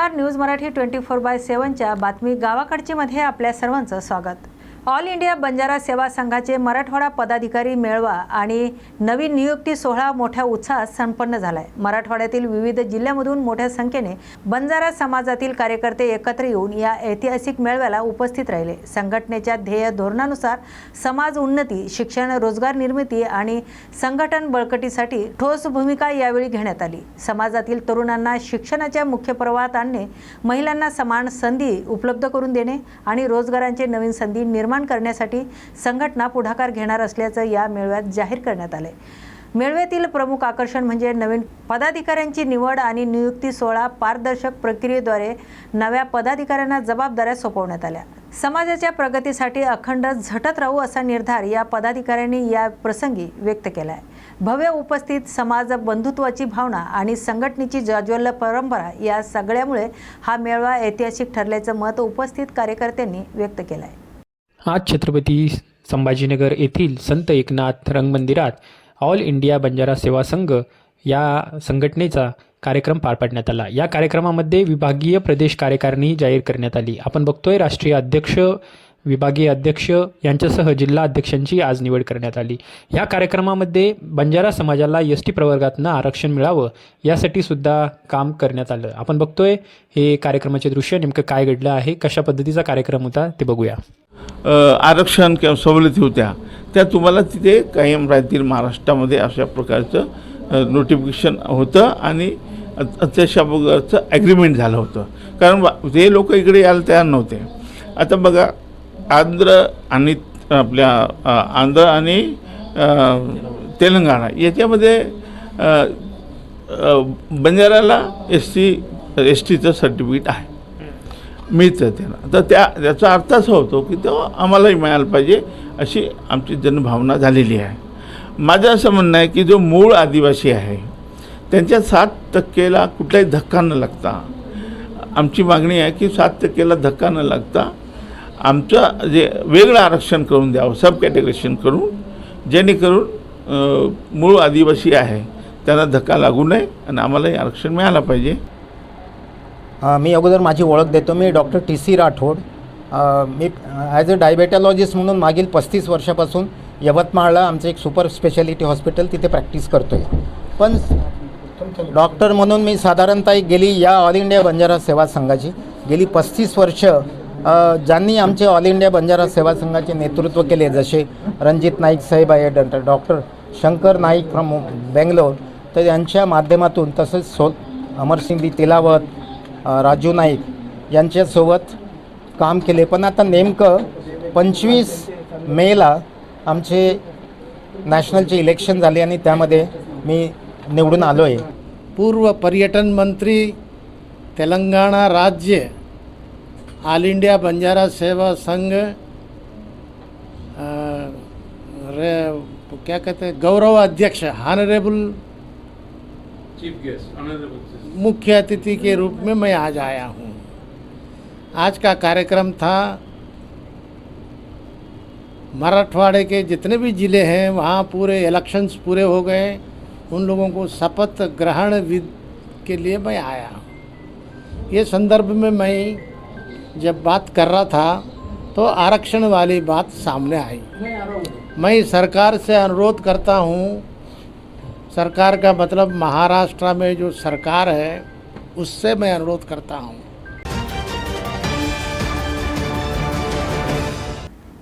नमस्कार news Marathi twenty four by सेवनच्या बातमी गावाकडची मध्ये आपल्या सर्वांचं स्वागत. ऑल इंडिया बंजारा सेवा संघाचे मराठवाडा पदाधिकारी मेळवा आणि नवीन नियुक्ती सोहळा मोठ्या उत्साहात संपन्न झालाय. मराठवाड्यातील विविध जिल्ह्यामधून मोठ्या संख्येने बंजारा समाजातील कार्यकर्ते एकत्र येऊन या ऐतिहासिक मेळव्याला उपस्थित राहिले. संघटनेच्या ध्येय धोरणानुसार समाज उन्नती शिक्षण रोजगार निर्मिती आणि संघटन बळकटीसाठी ठोस भूमिका यावेळी घेण्यात आली. समाजातील तरुणांना शिक्षणाच्या मुख्य प्रवाहात आणणे महिलांना समान संधी उपलब्ध करून देणे आणि रोजगारांचे नवीन संधी निर्माण निर्माण करण्यासाठी संघटना पुढाकार घेणार असल्याचं या मेळाव्यात जाहीर करण्यात आले मेळव्यातील प्रमुख आकर्षण म्हणजे नवीन पदाधिकाऱ्यांची निवड आणि नियुक्ती सोहळा पारदर्शक प्रक्रियेद्वारे नव्या पदाधिकाऱ्यांना जबाबदाऱ्या सोपवण्यात आल्या. समाजाच्या प्रगतीसाठी अखंड झटत राहू असा निर्धार या पदाधिकाऱ्यांनी या प्रसंगी व्यक्त केला आहे भव्य उपस्थित समाज बंधुत्वाची भावना आणि संघटनेची जाज्वल्य परंपरा या सगळ्यामुळे हा मेळावा ऐतिहासिक ठरल्याचं मत उपस्थित कार्यकर्त्यांनी व्यक्त केलं आहे आज छत्रपती संभाजीनगर येथील संत एकनाथ रंगमंदिरात ऑल इंडिया बंजारा सेवा संघ या संघटनेचा कार्यक्रम पार पाडण्यात आला. या कार्यक्रमामध्ये विभागीय प्रदेश कार्यकारिणी जाहीर करण्यात आली. आपण बघतोय राष्ट्रीय अध्यक्ष विभागीय अध्यक्ष यांच्यासह जिल्हा अध्यक्षांची आज निवड करण्यात आली. या कार्यक्रमामध्ये बंजारा समाजाला एस टी प्रवर्गातनं आरक्षण मिळावं यासाठी सुद्धा काम करण्यात आलं. आपण बघतोय हे कार्यक्रमाचे दृश्य नेमकं काय घडलं आहे कशा पद्धतीचा कार्यक्रम होता ते बघूया. आरक्षण किंवा सवलती होत्या त्या तुम्हाला तिथे कायम राहतील महाराष्ट्रामध्ये अशा प्रकारचं नोटिफिकेशन होतं आणि अ- प्रकारचं ॲग्रीमेंट झालं होतं. कारण ते लोक इकडे यायला तयार नव्हते. आता बघा आंध्र आणि आपल्या आंध्र आणि तेलंगणा याच्यामध्ये बंजाराला एस टी एस टीचं सर्टिफिकेट आहे. मिळतं त्यांना तर त्या त्याचा अर्थ असा होतो की तो आम्हालाही मिळायला पाहिजे अशी आमची जनभावना झालेली आहे. माझं असं म्हणणं आहे की जो मूळ आदिवासी आहे त्यांच्या सात टक्केला कुठलाही धक्का न लागता आमची मागणी आहे की सात टक्केला धक्का न लागता आमचं जे वेगळं आरक्षण करून द्यावं सब कॅटेगरेशन करून जेणेकरून मूळ आदिवासी आहे त्यांना धक्का लागू नये आणि आम्हालाही आरक्षण मिळालं पाहिजे. मी अगोदर माझी ओळख देतो. मी डॉक्टर टी सी राठोड. मी ॲज अ डायबेटॉलॉजिस्ट म्हणून मागील पस्तीस वर्षापासून यवतमाळला आमचं एक सुपर स्पेशालिटी हॉस्पिटल तिथे प्रॅक्टिस करतो आहे पण डॉक्टर म्हणून मी साधारणतः एक गेली या ऑल इंडिया बंजारा सेवा संघाची. गेली पस्तीस वर्ष ज्यांनी आमचे ऑल इंडिया बंजारा सेवा संघाचे नेतृत्व केले जसे रणजित नाईक साहेब आहे doctor doctor Shankar Naik from Bangalore तर यांच्या माध्यमातून तसेच सो अमरसिंग तिलावत राजू नाईक यांच्यासोबत काम केले. पण आता नेमकं पंचवीस मेला आमचे नॅशनलचे इलेक्शन झाले आणि त्यामध्ये मी निवडून आलो आहे पूर्व पर्यटन मंत्री तेलंगणा राज्य ऑल इंडिया बंजारा सेवा संघ रे क्या कहते हैं? गौरव अध्यक्ष ऑनरेबल मुख्य अतिथि के रूप में मैं आज आया हूँ। आज का कार्यक्रम था मराठवाड़े के जितने भी ज़िले हैं वहाँ पूरे इलेक्शंस पूरे हो गए। उन लोगों को शपथ ग्रहण विध के लिए मैं आया हूँ। ये संदर्भ में मैं जब बात कर रहा था तो आरक्षण वाली बात सामने आई। मैं सरकार से अनुरोध करता हूँ, सरकार का मतलब महाराष्ट्र में जो सरकार है, उससे मैं अनुरोध करता हूँ।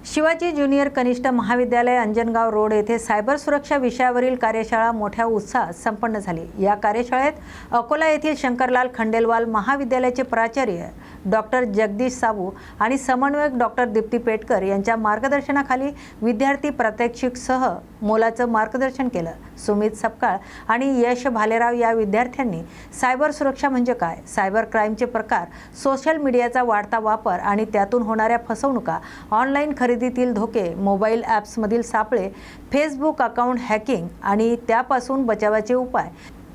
शिवाजी ज्युनियर कनिष्ठ महाविद्यालय अंजनगाव रोड येथे सायबर सुरक्षा विषयावरील कार्यशाळा मोठ्या उत्साहात संपन्न झाली. या कार्यशाळेत अकोला येथील शंकरलाल खंडेलवाल महाविद्यालयाचे प्राचार्य डॉक्टर जगदीश साबू आणि समन्वयक डॉक्टर दीप्ती पेटकर यांच्या मार्गदर्शनाखाली विद्यार्थी प्रात्यक्षिकसह मोलाचं मार्गदर्शन केलं. सुमित सपकाळ आणि यश भालेराव या विद्यार्थ्यांनी सायबर सुरक्षा म्हणजे काय? सायबर क्राईमचे प्रकार सोशल मीडियाचा वाढता वापर आणि त्यातून होणाऱ्या फसवणुका ऑनलाईन खरेदीतील धोके मोबाईल ॲप्समधील सापळे फेसबुक अकाउंट हॅकिंग आणि त्यापासून बचावाचे उपाय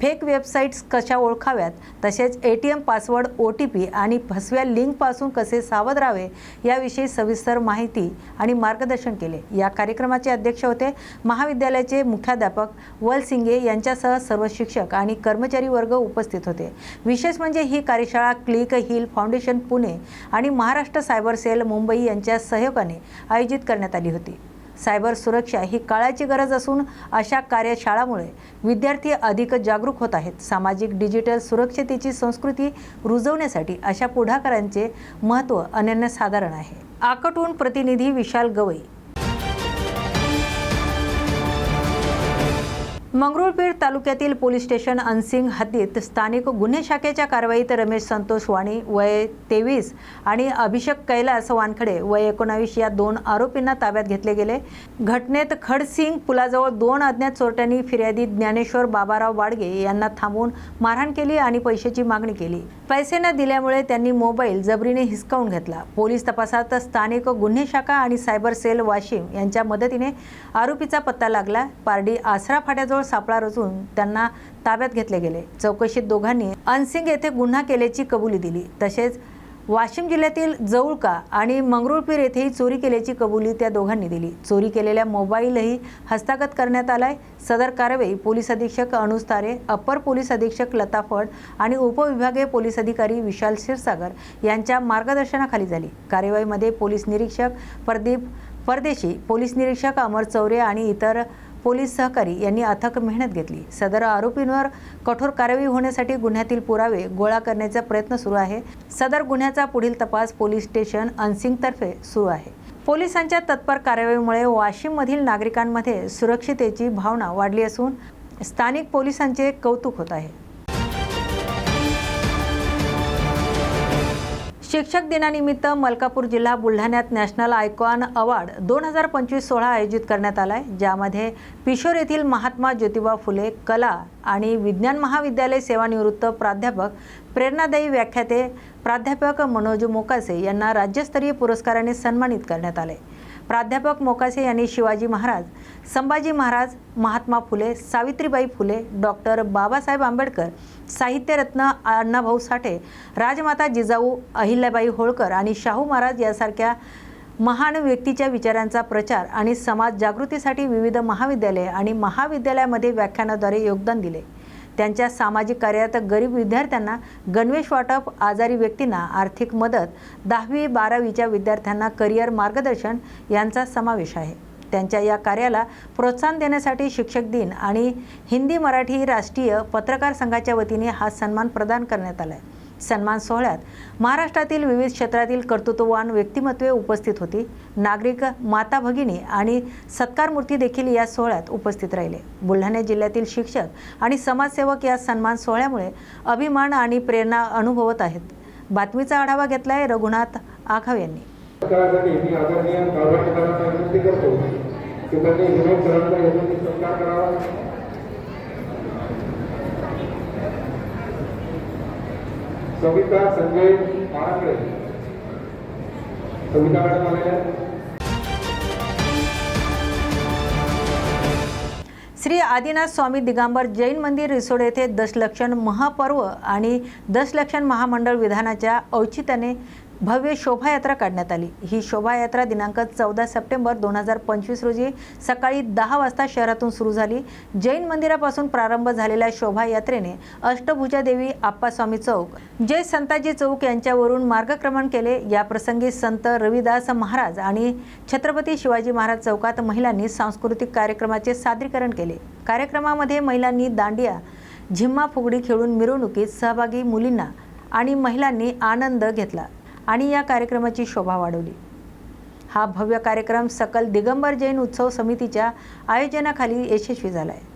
फेक वेबसाईट्स कशा ओळखाव्यात? तसेच A T M password O T P आणि फसव्या लिंकपासून कसे सावध राहावे? याविषयी सविस्तर माहिती आणि मार्गदर्शन केले. या कार्यक्रमाचे अध्यक्ष होते महाविद्यालयाचे मुख्याध्यापक वल सिंगे यांच्यासह सर्व शिक्षक आणि कर्मचारी वर्ग उपस्थित होते. विशेष म्हणजे ही कार्यशाळा क्लिक हिल फाउंडेशन पुणे आणि महाराष्ट्र सायबर सेल मुंबई यांच्या सहयोगाने आयोजित करण्यात आली होती. सायबर सुरक्षा ही काळाची गरज असून अशा कार्यशाळामुळे विद्यार्थी अधिक जागरूक होत आहेत. सामाजिक डिजिटल सुरक्षतेची संस्कृती रुजवण्यासाठी अशा पुढाकारांचे महत्त्व अनन्यसाधारण आहे. आकटून प्रतिनिधी विशाल गवई मंगरुळपीर तालुक्यातील पोलीस स्टेशन अनसिंग हद्दीत स्थानिक गुन्हे शाखेच्या कारवाईत रमेश संतोष वाणी वय तेवीस आणि अभिषेक कैलास वानखडे वय एकोणावीस या दोन आरोपींना ताब्यात घेतले गेले. घटनेत खडसिंग पुलाजवळ दोन अज्ञात चोरट्यांनी फिर्यादी ज्ञानेश्वर बाबाराव वाडगे यांना थांबवून मारहाण केली आणि पैशाची मागणी केली. पैसे न दिल्यामुळे त्यांनी मोबाईल जबरीने हिसकावून घेतला. पोलीस तपासात स्थानिक गुन्हे शाखा आणि सायबर सेल वाशिम यांच्या मदतीने आरोपीचा पत्ता लागला. पारडी आसरा फाट्याजवळ सापळा रचून त्यांना ताब्यात घेतले गेले. चौकशीत दोघांनी अनसिंग येथे गुन्हा केल्याची कबुली दिली. तसेच वाशिम जिल्ह्यातील जवळका आणि मंगरुळपीर येथेही चोरी केल्याची कबुली त्या दोघांनी दिली. चोरी केलेल्या मोबाईलही हस्तागत करण्यात आलाय. सदर कारवाई पोलीस अधीक्षक अनुज तारे अप्पर पोलीस अधीक्षक लता फड आणि उपविभागीय पोलीस अधिकारी विशाल क्षीरसागर यांच्या मार्गदर्शनाखाली झाली. कार्यवाहीमध्ये पोलीस निरीक्षक प्रदीप परदेशी पोलीस निरीक्षक अमर चौरे आणि इतर पोलीस सहकारी यांनी अथक मेहनत घेतली. सदर आरोपींवर कठोर कारवाई होण्यासाठी गुन्ह्यातील पुरावे गोळा करण्याचा प्रयत्न सुरू आहे. सदर गुन्ह्याचा पुढील तपास पोलीस स्टेशन अनसिंगतर्फे सुरू आहे. पोलिसांच्या तत्पर कारवाईमुळे वाशिममधील नागरिकांमध्ये सुरक्षितेची भावना वाढली असून स्थानिक पोलिसांचे कौतुक होत आहे. शिक्षक दिनानिमित्त मलकापूर जिल्हा बुलढाण्यात नॅशनल आयकॉन अवॉर्ड दोन हजार पंचवीस सोहळा आयोजित करण्यात आला आहे ज्यामध्ये पिशोर येथील महात्मा ज्योतिबा फुले कला आणि विज्ञान महाविद्यालय सेवानिवृत्त प्राध्यापक प्रेरणादायी व्याख्याते प्राध्यापक मनोज मोकासे यांना राज्यस्तरीय पुरस्काराने सन्मानित करण्यात आले. प्राध्यापक मोकासे यांनी शिवाजी महाराज संभाजी महाराज महात्मा फुले सावित्रीबाई फुले डॉक्टर बाबासाहेब आंबेडकर साहित्यरत्न अण्णाभाऊ साठे राजमाता जिजाऊ अहिल्याबाई होळकर आणि शाहू महाराज यासारख्या महान व्यक्तीच्या विचारांचा प्रचार आणि समाज जागृतीसाठी विविध महाविद्यालये आणि महाविद्यालयामध्ये व्याख्यानाद्वारे योगदान दिले. त्यांच्या सामाजिक कार्यात गरीब विद्यार्थ्यांना गणवेश वाटप आजारी व्यक्तींना आर्थिक मदत दहावी बारावीच्या विद्यार्थ्यांना करिअर मार्गदर्शन यांचा समावेश आहे. त्यांच्या या कार्याला प्रोत्साहन देण्यासाठी शिक्षक दिन आणि हिंदी मराठी राष्ट्रीय पत्रकार संघाच्या वतीने हा सन्मान प्रदान करण्यात आला आहे सन्मान सोहळ्यात महाराष्ट्रातील विविध क्षेत्रातील कर्तृत्ववान व्यक्तिमत्वे उपस्थित होती. नागरिक माता भगिनी आणि सत्कारमूर्ती देखील या सोहळ्यात उपस्थित राहिले. बुलढाणा जिल्ह्यातील शिक्षक आणि समाजसेवक या सन्मान सोहळ्यामुळे अभिमान आणि प्रेरणा अनुभवत आहेत. बातमीचा आढावा घेतलाय रघुनाथ आघाव यांनी. करतो की त्यांनी विनोद सरांचा यथोचित सत्कार करावा सविता संजय माळाकडे. सविता मॅडम आलेल्या श्री आदिनाथ स्वामी दिगंबर जैन मंदिर रिसोड येथे दशलक्षण महापर्व आणि दशलक्षण महामंडळ विधानाच्या औचित्याने भव्य शोभायात्रा काढण्यात आली. ही शोभायात्रा दिनांक चौदा सप्टेंबर दोन हजार पंचवीस रोजी सकाळी दहा वाजता शहरातून सुरू झाली. जैन मंदिरापासून प्रारंभ झालेल्या शोभायात्रेने अष्टभुजा देवी आप्पास्वामी चौक जय संताजी चौक यांच्यावरून मार्गक्रमण केले. या प्रसंगी संत रविदास महाराज आणि छत्रपती शिवाजी महाराज चौकात महिलांनी सांस्कृतिक कार्यक्रमाचे सादरीकरण केले. कार्यक्रमामध्ये महिलांनी दांडिया झिम्मा फुगडी खेळून मिरवणुकीत सहभागी मुलींना आणि महिलांनी आनंद घेतला. आणि या कार्यक्रमाची शोभा वाढवली. हा भव्य कार्यक्रम सकल दिगंबर जैन उत्सव समितीच्या आयोजनाखाली यशस्वी झाला आहे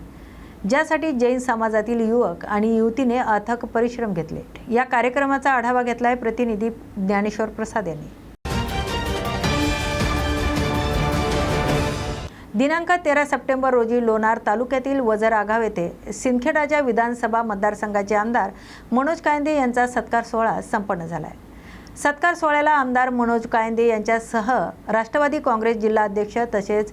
ज्यासाठी जैन समाजातील युवक आणि युवतीने अथक परिश्रम घेतले. या कार्यक्रमाचा आढावा घेतला आहे प्रतिनिधी ज्ञानेश्वर प्रसाद यांनी. दिनांक तेरा सप्टेंबर रोजी लोणार तालुक्यातील वजर आगाव येथे सिंदखेडाच्या विधानसभा मतदारसंघाचे आमदार मनोज कायंदे यांचा सत्कार सोहळा संपन्न झाला आहे सत्कार सोहळ्याला आमदार मनोज कायंदे यांच्यासह राष्ट्रवादी काँग्रेस जिल्हाध्यक्ष तसेच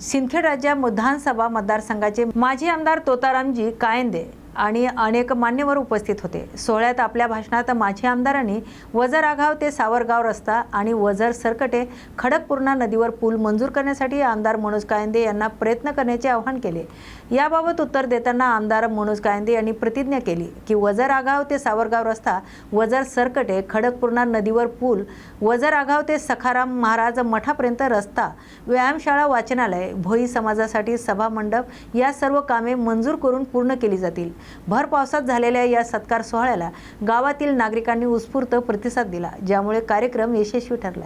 सिंदखेड राज्य विधानसभा मतदारसंघाचे माजी आमदार तोतारामजी कायंदे आणि अनेक मान्यवर उपस्थित होते. सोहळ्यात आपल्या भाषणात माजी आमदारांनी वजर आघाव ते सावरगाव रस्ता आणि वजर सरकटे खडकपूर्णा नदीवर पूल मंजूर करण्यासाठी आमदार मनोज कायंदे यांना प्रयत्न करण्याचे आवाहन केले. याबाबत उत्तर देताना आमदार मनोज कायंदे यांनी प्रतिज्ञा केली की वजर आघाव ते सावरगाव रस्ता वजर सरकटे खडकपूर्णा नदीवर पूल वजर आघाव ते सखाराम महाराज मठापर्यंत रस्ता व्यायामशाळा वाचनालय भोई समाजासाठी सभा मंडप या सर्व कामे मंजूर करून पूर्ण केली जातील. भर पावसात झालेल्या या सत्कार सोहळ्याला गावातील नागरिकांनी उत्स्फूर्त प्रतिसाद दिला ज्यामुळे कार्यक्रम यशस्वी ठरला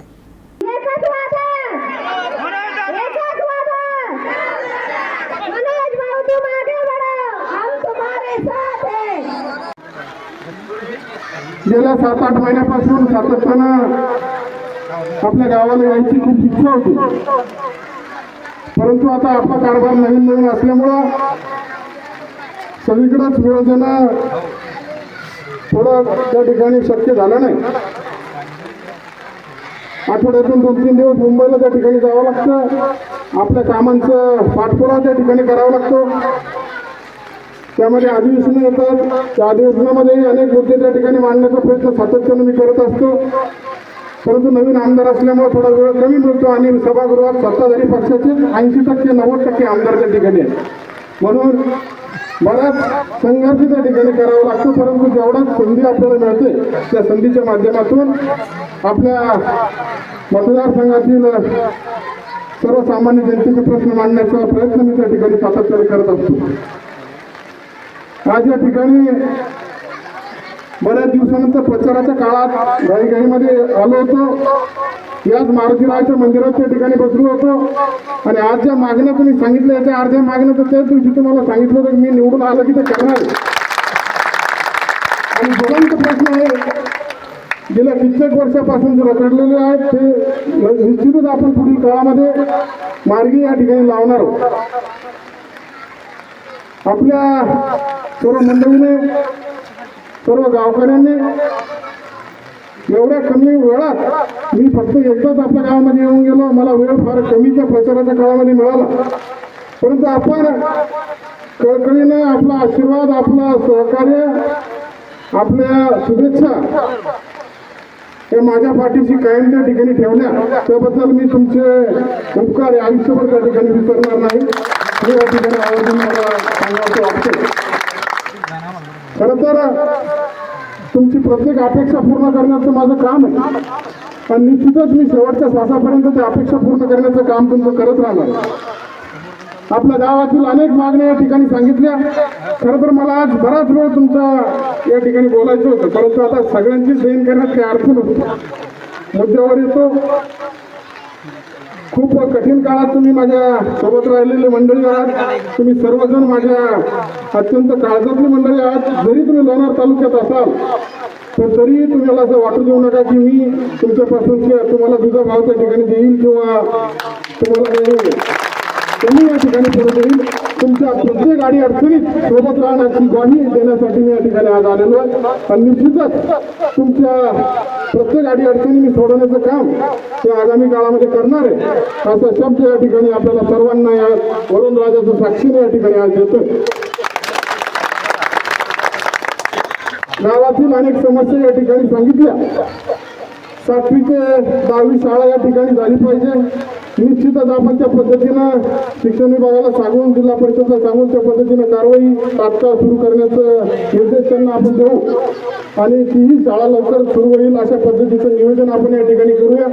गेल्या सात आठ महिन्यापासून सातत्यानं आपल्या गावाला यायची खूप इच्छा होती. परंतु आता आपला कारभार नवीन नवीन असल्यामुळं सगळीकडंच वेळ देणं थोडं त्या ठिकाणी शक्य झालं नाही. आठवड्यातून दोन तीन दिवस मुंबईला त्या ठिकाणी जावं लागतं. आपल्या कामांचं पाठपुरा त्या ठिकाणी करावा लागतो. त्यामध्ये अधिवेशनं येतात. त्या अधिवेशनामध्ये अनेक मुद्दे त्या ठिकाणी मांडण्याचा प्रयत्न सातत्यानं मी करत असतो. परंतु नवीन आमदार असल्यामुळे थोडा वेळ कमी मिळतो आणि सभागृहात सत्ताधारी पक्षाचे ऐंशी टक्के नव्वद टक्के आमदार त्या ठिकाणी आहेत. म्हणून बऱ्याच संघर्ष त्या ठिकाणी करावा लागतो परंतु जेवढ्या संधी आपल्याला मिळते त्या संधीच्या माध्यमातून आपल्या मतदारसंघातील सर्वसामान्य जनतेचे प्रश्न मांडण्याचा प्रयत्न मी त्या ठिकाणी सातत्याने करत असतो. आज या ठिकाणी बऱ्याच दिवसानंतर प्रचाराच्या काळात घाईघाईमध्ये आलो होतो. याच मारुतीरायाच्या मंदिरात त्या ठिकाणी बसलो होतो आणि आज ज्या मागण्या तुम्ही सांगितल्या याच्या अर्ध्या मागण्या तर त्याच दिवशी तुम्हाला सांगितलं होतं मी निवडून आलं की ते करणार आहे. आणि ज्वलंत प्रश्न आहे गेल्या कित्येक वर्षापासून जे रखडलेले आहेत ते निश्चितच आपण पुढील काळामध्ये मार्गी या ठिकाणी लावणार आहोत आपल्या सर्व मंडळीने सर्व गावकऱ्यांनी एवढ्या कमी वेळात मी फक्त एकदाच आपल्या गावामध्ये येऊन गेलो. मला वेळ फार कमीच्या प्रचाराच्या काळामध्ये मिळाला. परंतु आपण कळकळीनं आपला आशीर्वाद आपला सहकार्य आपल्या शुभेच्छा हे माझ्या पाठीशी कायम त्या ठिकाणी ठेवल्या. त्याबद्दल मी तुमचे उपकार आयुष्यभर त्या ठिकाणी विसरणार नाही. हे या ठिकाणी आवर्जून मला सांगायचं वाटते खरं तर प्रत्येक अपेक्षा पूर्ण करण्याचं माझं काम आहे. आणि निश्चितच मी शेवटच्या श्वासापर्यंत त्या अपेक्षा पूर्ण करण्याचं काम तुमचं करत राहणार आपल्या गावातील अनेक मागण्या या ठिकाणी सांगितल्या. खरं तर मला आज बराच वेळ तुमचा या ठिकाणी बोलायचं होतं. परंतु आता सगळ्यांची सैन करण्यात काही अर्थ नसतो मुद्द्यावर येतो. खूप कठीण काळात तुम्ही माझ्या सोबत राहिलेले मंडळी आहात. तुम्ही सर्वजण माझ्या अत्यंत काळजातली मंडळी आहात. जरी तुम्ही लोणार तालुक्यात असाल तर तरी तुम्हाला असं वाटू देऊ नका की मी तुमच्यापासून तुम्हाला दुधा भाव त्या ठिकाणी देईल किंवा तुम्हाला काही कमी या ठिकाणी परत येईल तुमच्या प्रत्येक गाडी अडचणीत सोबत राहण्याची ग्वाही देण्यासाठी मी या ठिकाणी आज आलेलो आहे. आणि निश्चितच तुमच्या प्रत्येक गाडी अडचणी मी सोडवण्याचं काम ते आगामी काळामध्ये करणार आहे. असा शब्द या ठिकाणी आपल्याला सर्वांना या वरुण राजाचं साक्षीने या ठिकाणी आज देतोय. गावातील अनेक समस्या या ठिकाणी सांगितल्या. सातवी ते दहावी शाळा या ठिकाणी झाली पाहिजे. निश्चितच आपण त्या पद्धतीनं शिक्षण विभागाला सांगून जिल्हा परिषदला सांगून त्या पद्धतीनं कारवाई तात्काळ सुरू करण्याचं निर्देश त्यांना आपण देऊ. आणि तीही शाळा लवकर सुरू होईल अशा पद्धतीचं नियोजन आपण या ठिकाणी करूया.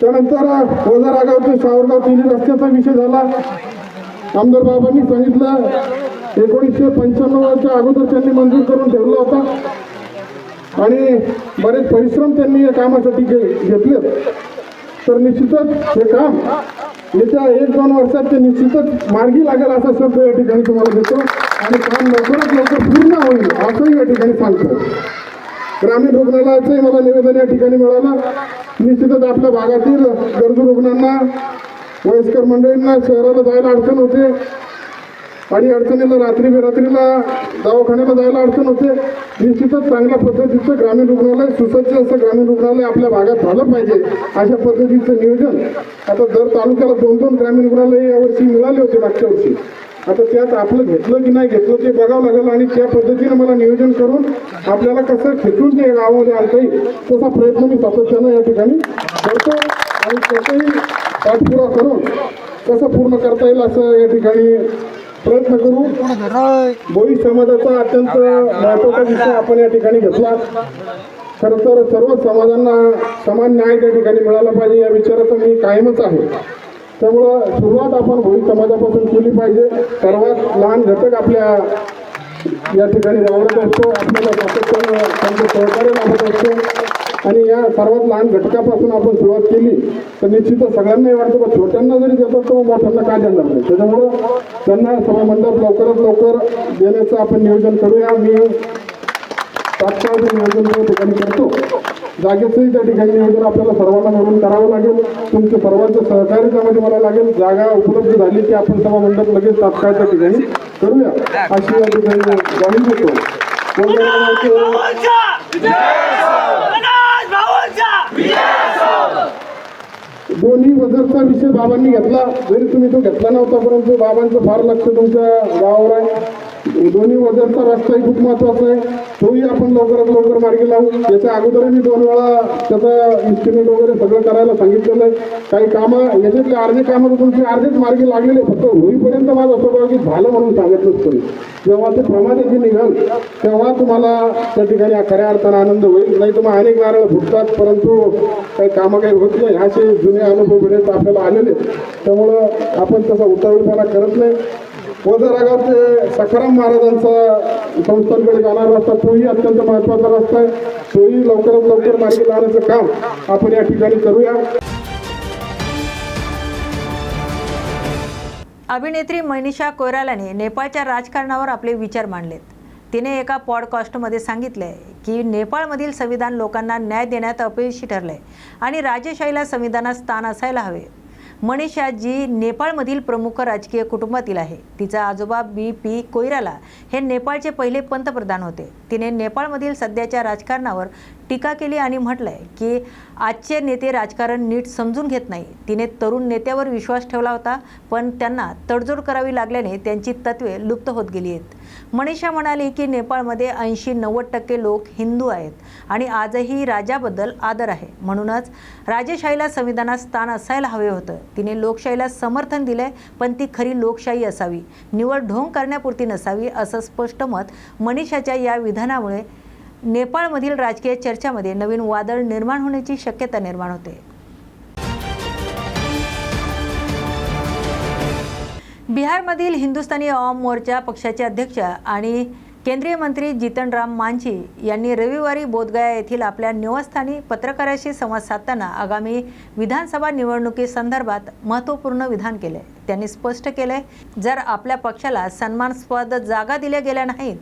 त्यानंतर वजार आगाव ते सावरगाव तिन्ही रस्त्याचा विषय झाला. आमदार बाबांनी सांगितलं एकोणीसशे पंच्याण्णवच्या अगोदर त्यांनी मंजूर करून ठेवला होता. आणि बरेच परिश्रम त्यांनी या कामासाठी घे- घेतले तर निश्चितच हे काम येत्या एक दोन वर्षात ते निश्चितच मार्गी लागेल असा शब्द या ठिकाणी तुम्हाला देतो आणि काम लवकरात लवकर पूर्ण होईल असंही या ठिकाणी सांगतो ग्रामीण रुग्णालयाचंही मला निवेदन या ठिकाणी मिळालं. निश्चितच आपल्या भागातील गरजू रुग्णांना वयस्कर मंडळींना शहराला जायला अडचण होते. आणि अडचणीला रात्री बेरात्रीला दवाखान्याला जायला अडचण होते. निश्चितच चांगल्या पद्धतीचं ग्रामीण रुग्णालय सुसज्ज असं ग्रामीण रुग्णालय आपल्या भागात झालं पाहिजे. अशा पद्धतीचं नियोजन आता दर तालुक्याला दोन दोन ग्रामीण रुग्णालय यावर्षी मिळाले होते मागच्या वर्षी. आता त्यात आपलं घेतलं की नाही घेतलं ते बघावं लागेल आणि त्या पद्धतीनं मला नियोजन करून आपल्याला कसं खेचून ते गावामध्ये आणता येईल तसा प्रयत्न मी सातत्यानं या ठिकाणी करतो. आणि त्याचंही पाठपुरावा करून कसं पूर्ण करता येईल असं या ठिकाणी प्रयत्न करू. बोई समाजाचा अत्यंत महत्त्वाचा विषय आपण या ठिकाणी घेतला खरं तर सर्व समाजांना समान न्याय त्या ठिकाणी मिळाला पाहिजे या विचाराचं मी कायमच आहे. त्यामुळं सुरुवात आपण भोई समाजापासून केली पाहिजे. सर्वात लहान घटक आपल्या या ठिकाणी वावरत असतो आपल्याला सातत्यानं त्यांचं सहकार्य लाभत असतो. आणि या सर्वात लहान घटकापासून आपण सुरुवात केली तर निश्चितच सगळ्यांनाही वाटतं बा छोट्यांना जरी देतात तर मोठ्यांना काय देणार नाही? त्याच्यामुळं त्यांना सभामंडप लवकरात लवकर देण्याचं आपण नियोजन करूया. मी तात्काळ ते नियोजन त्या ठिकाणी करतो जागेचंही त्या ठिकाणी नियोजन आपल्याला सर्वांना मिळून करावं लागेल. तुमचं सर्वांचं सहकार्य त्यामध्ये मला लागेल. जागा उपलब्ध झाली की आपण सभा मंडप लगेच तात्काळ त्या ठिकाणी करूया. अशी या ठिकाणी जाणून घेतो. दोन्ही वजरचा विषय बाबांनी घेतला. जरी तुम्ही तो घेतला नव्हता परंतु बाबांचं फार लक्ष तुमच्या गावावर आहे. दोन्ही वजरचा रस्ताही खूप महत्त्वाचा आहे. तोही आपण लवकरात लवकर मार्गी लावू. याच्या अगोदर मी दोन वेळा त्याचा इस्टिमेट वगैरे सगळं करायला सांगितलेलं आहे. काही कामं याच्यातले अर्धे कामं तुमचे अर्धेच मार्गी लागलेले फक्त होईपर्यंत माझं स्वभाव की झालं म्हणून सांगितलंच तरी जेव्हा ते प्रमाणाची निघाल तेव्हा तुम्हाला त्या ठिकाणी खऱ्या अर्थानं आनंद होईल. नाही तर मग अनेक नारळ फुटतात परंतु काही कामं काही होत नाही. असे जुने अनुभव बरेच आपल्याला आलेले आहेत. त्यामुळं आपण तसा उतावळपणा करत नाही. वजरागाव ते सखाराम महाराजांचा संस्थांकडे जाणारा रस्ता तोही अत्यंत महत्त्वाचा रस्ता आहे. तोही लवकरात लवकर मार्गी लावण्याचं काम आपण या ठिकाणी करूया. अभिनेत्री मनीषा कोयरालाने नेपाळच्या राजकारणावर आपले विचार मांडलेत. तिने एका पॉडकास्टमध्ये सांगितले की नेपाळमधील संविधान लोकांना न्याय देण्यात अपयशी ठरले आणि राजेशाहीला संविधानात स्थान असायला हवे. मनीषा जी नेपाळमधील प्रमुख राजकीय कुटुंबातील आहे. तिचा आजोबा बी. पी. कोयराला हे नेपाळचे पहिले पंतप्रधान होते. तिने नेपाळमधील सध्याच्या राजकारणावर टीका केली आणि म्हटलंय की आजचे नेते राजकारण नीट समजून घेत नाही. तिने तरुण नेत्यावर विश्वास ठेवला होता पण त्यांना तडजोड करावी लागल्याने त्यांची तत्वे लुप्त होत गेली आहेत. मनीषा म्हणाली की नेपाळमध्ये ऐंशी नव्वद टक्के लोक हिंदू आहेत आणि आजही राजाबद्दल आदर आहे. म्हणूनच राजेशाहीला संविधानात स्थान असायला हवे होतं. तिने लोकशाहीला समर्थन दिलंय पण ती खरी लोकशाही असावी. निवड ढोंग करण्यापुरती नसावी असं स्पष्ट मत मनीषाच्या या विधानामुळे नेपाळमधील राजकीय चर्चामध्ये नवीन वादळ निर्माण होण्याची शक्यता निर्माण होते. बिहारमधील हिंदुस्थानी आवाम मोर्चा पक्षाचे अध्यक्ष आणि केंद्रीय मंत्री जितन राम मांझी यांनी रविवारी बोधगया येथील आपल्या निवासस्थानी पत्रकाराशी संवाद साधताना आगामी विधानसभा निवडणुकीसंदर्भात महत्त्वपूर्ण विधान केले. त्यांनी स्पष्ट केले जर आपल्या पक्षाला सन्मानास्पद जागा दिल्या गेल्या नाहीत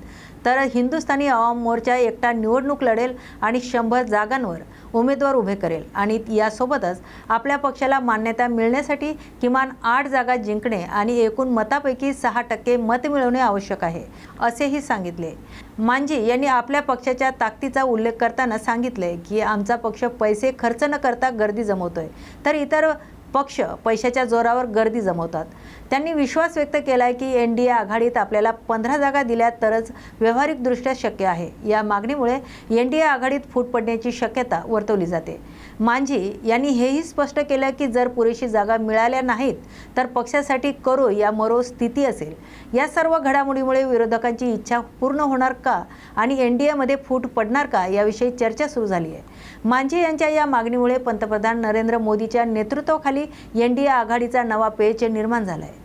तर हिंदुस्थानी आवाम मोर्चा एकटा निवडणूक लढेल आणि शंभर जागांवर उमेदवार उभे करेल. आणि यासोबतच आपल्या पक्षाला मान्यता मिळण्यासाठी किमान आठ जागा जिंकणे आणि एकूण मतापैकी सहा टक्के मत मिळवणे आवश्यक आहे असेही सांगितले. मांझी यांनी आपल्या पक्षाच्या ताकदीचा उल्लेख करताना सांगितले की आमचा पक्ष पैसे खर्च न करता गर्दी जमवतोय. तर इतर पक्ष पैशाच्या जोरावर गर्दी जमवतात. त्यांनी विश्वास व्यक्त केला आहे की एन डी ए आघाडीत आपल्याला पंधरा जागा दिल्या तरच व्यावहारिकदृष्ट्या शक्य आहे. या मागणीमुळे एन डी ए आघाडीत फूट पडण्याची शक्यता वर्तवली जाते. मांझी यांनी हेही स्पष्ट केलं की जर पुरेशी जागा मिळाल्या नाहीत तर पक्षासाठी करो या मरो स्थिती असेल. या सर्व घडामोडीमुळे विरोधकांची इच्छा पूर्ण होणार का आणि एन डी एमध्ये फूट पडणार का याविषयी चर्चा सुरू झाली आहे. मांझी यांच्या या मागणीमुळे पंतप्रधान नरेंद्र मोदीच्या नेतृत्वाखाली एन डी ए आघाडीचा नवा पेच निर्माण झाला आहे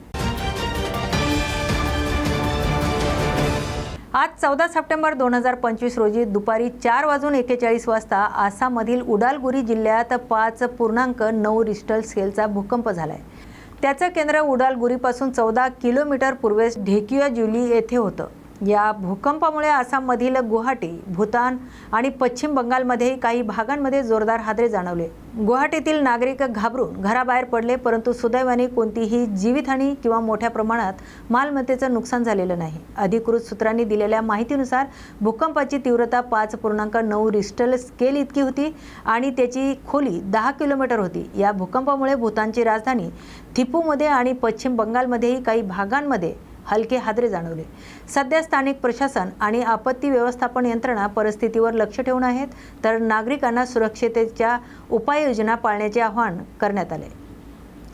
आज चौदा सप्टेंबर दोन हजार पंचवीस रोजी दुपारी चार वाजून एकेचाळीस वाजता आसाममधील उडालगुरी जिल्ह्यात पाच पूर्णांक नऊ रिस्टल स्केलचा भूकंप झाला आहे त्याचं केंद्र उडालगुरीपासून चौदा किलोमीटर पूर्वेस ढेकिया जुली येथे होतं. या भूकंपामुळे आसाममधील गुवाहाटी भूतान आणि पश्चिम बंगालमध्येही काही भागांमध्ये जोरदार हादरे जाणवले. गुवाहाटीतील नागरिक घाबरून घराबाहेर पडले परंतु सुदैवाने कोणतीही जीवितहानी किंवा मोठ्या प्रमाणात मालमत्तेचं नुकसान झालेलं नाही. अधिकृत सूत्रांनी दिलेल्या माहितीनुसार भूकंपाची तीव्रता पाच पूर्णांक नऊ रिस्टल स्केल इतकी होती आणि त्याची खोली दहा किलोमीटर होती. या भूकंपामुळे भूतानची राजधानी थिपूमध्ये आणि पश्चिम बंगालमध्येही काही भागांमध्ये हलके हादरे जाणवले. सध्या स्थानिक प्रशासन आणि आपत्ती व्यवस्थापन यंत्रणा परिस्थितीवर लक्ष ठेवून आहेत तर नागरिकांना सुरक्षिततेच्या उपाययोजना पाळण्याचे आवाहन करण्यात आले.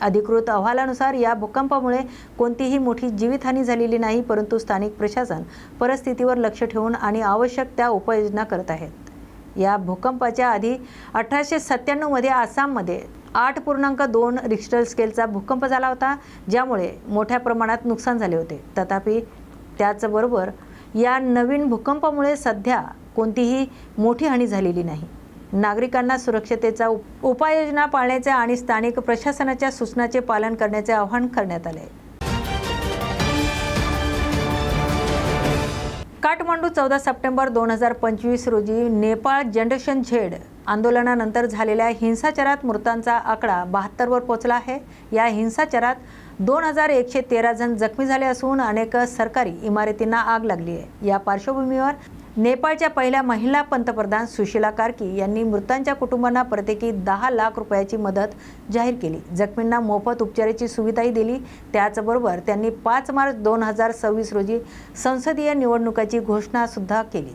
अधिकृत अहवालानुसार या भूकंपामुळे कोणतीही मोठी जीवितहानी झालेली नाही परंतु स्थानिक प्रशासन परिस्थितीवर लक्ष ठेवून आणि आवश्यक त्या उपाययोजना करत आहेत. या भूकंपाच्या आधी अठराशे सत्त्याण्णवमध्ये आसाममध्ये आठ पूर्णांक दोन रिक्स्टर स्केलचा भूकंप झाला होता ज्यामुळे मोठ्या प्रमाणात नुकसान झाले होते. तथापि त्याचबरोबर या नवीन भूकंपामुळे सध्या कोणतीही मोठी हानी झालेली नाही. नागरिकांना सुरक्षतेचा उप- उपाययोजना पाळण्याचे आणि स्थानिक प्रशासनाच्या सूचनाचे पालन करण्याचे आवाहन करण्यात आले. काठमांडू चौदा सप्टेंबर दोन हजार पंचवीस रोजी नेपाळ जनरेशन झेड आंदोलनानंतर झालेल्या हिंसाचारात मृतांचा आकडा बहात्तरवर पोचला आहे. या हिंसाचारात दोन हजार एकशे तेरा जण जखमी झाले असून अनेक सरकारी इमारतींना आग लागली आहे. या पार्श्वभूमीवर नेपाळच्या पहिल्या महिला पंतप्रधान सुशीला कार्की यांनी मृतांच्या कुटुंबांना प्रत्येकी दहा लाख रुपयाची मदत जाहीर केली. जखमींना मोफत उपचाराची सुविधाही दिली. त्याचबरोबर त्यांनी पाच मार्च दोन हजार सव्वीस रोजी संसदीय निवडणुकाची घोषणासुद्धा केली.